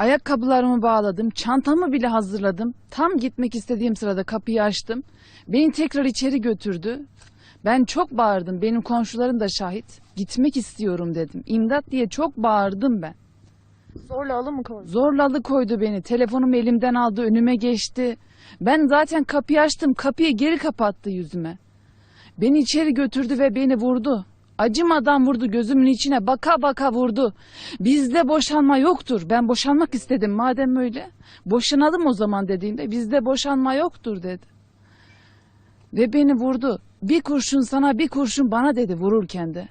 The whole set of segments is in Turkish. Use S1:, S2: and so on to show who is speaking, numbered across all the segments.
S1: Ayakkabılarımı bağladım, çantamı bile hazırladım. Tam gitmek istediğim sırada kapıyı açtım. Beni tekrar içeri götürdü. Ben çok bağırdım. Benim komşularım da şahit. Gitmek istiyorum dedim. İmdat diye çok bağırdım ben.
S2: Zorla alı mı koydu?
S1: Zorladı koydu beni. Telefonumu elimden aldı, önüme geçti. Ben zaten kapıyı açtım, kapıyı geri kapattı yüzüme. Beni içeri götürdü ve beni vurdu. Acımadan vurdu, gözümün içine baka baka vurdu. Bizde boşanma yoktur. Ben boşanmak istedim madem öyle. Boşanalım o zaman dediğimde bizde boşanma yoktur dedi. Ve beni vurdu. Bir kurşun sana bir kurşun bana dedi vururken de.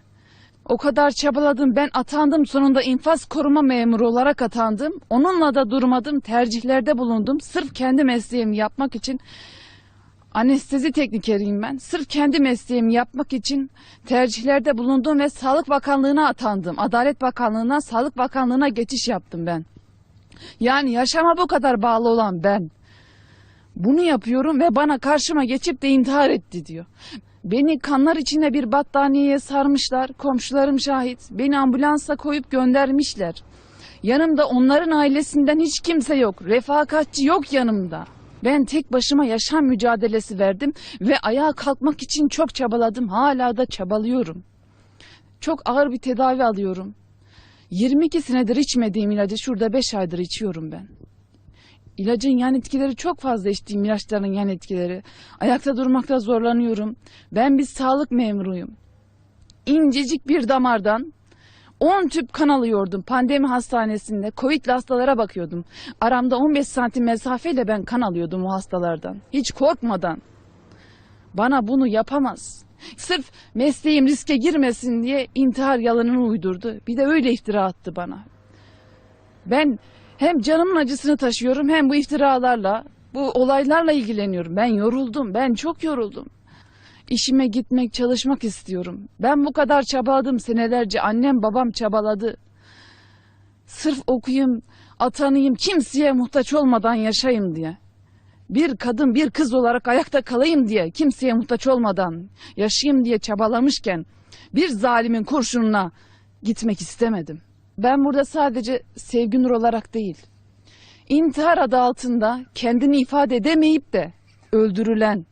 S1: O kadar çabaladım ben atandım sonunda infaz koruma memuru olarak atandım. Onunla da durmadım tercihlerde bulundum. Sırf kendi mesleğimi yapmak için anestezi teknikeriyim ben. Sırf kendi mesleğimi yapmak için tercihlerde bulundum ve Sağlık Bakanlığı'na atandım. Adalet Bakanlığı'na Sağlık Bakanlığı'na geçiş yaptım ben. Yani yaşama bu kadar bağlı olan ben. Bunu yapıyorum ve bana karşıma geçip de intihar etti diyor. Beni kanlar içinde bir battaniyeye sarmışlar. Komşularım şahit. Beni ambulansa koyup göndermişler. Yanımda onların ailesinden hiç kimse yok. Refakatçi yok yanımda. Ben tek başıma yaşam mücadelesi verdim ve ayağa kalkmak için çok çabaladım. Hala da çabalıyorum. Çok ağır bir tedavi alıyorum. 22 senedir içmediğim ilacı şurada 5 aydır içiyorum ben. İlacın yan etkileri çok fazla içtiğim ilaçların yan etkileri. Ayakta durmakta zorlanıyorum. Ben bir sağlık memuruyum. İncecik bir damardan 10 tüp kan alıyordum pandemi hastanesinde. Covid'li hastalara bakıyordum. Aramda 15 santim mesafeyle ben kan alıyordum o hastalardan. Hiç korkmadan. Bana bunu yapamaz. Sırf mesleğim riske girmesin diye intihar yalanını uydurdu. Bir de öyle iftira attı bana. Ben hem canımın acısını taşıyorum hem bu iftiralarla, bu olaylarla ilgileniyorum. Ben yoruldum, ben çok yoruldum. İşime gitmek, çalışmak istiyorum. Ben bu kadar çabaladım senelerce. Annem babam çabaladı. Sırf okuyayım, atanayım, kimseye muhtaç olmadan yaşayayım diye. Bir kadın, bir kız olarak ayakta kalayım diye, kimseye muhtaç olmadan yaşayayım diye çabalamışken bir zalimin kurşununa gitmek istemedim. Ben burada sadece Sevginur olarak değil, intihar adı altında kendini ifade edemeyip de öldürülen,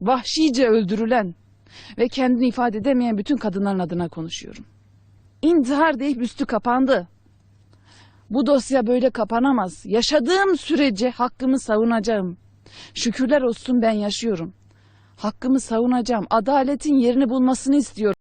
S1: vahşice öldürülen ve kendini ifade edemeyen bütün kadınların adına konuşuyorum. İntihar deyip üstü kapandı. Bu dosya böyle kapanamaz. Yaşadığım sürece hakkımı savunacağım. Şükürler olsun ben yaşıyorum. Hakkımı savunacağım. Adaletin yerini bulmasını istiyorum.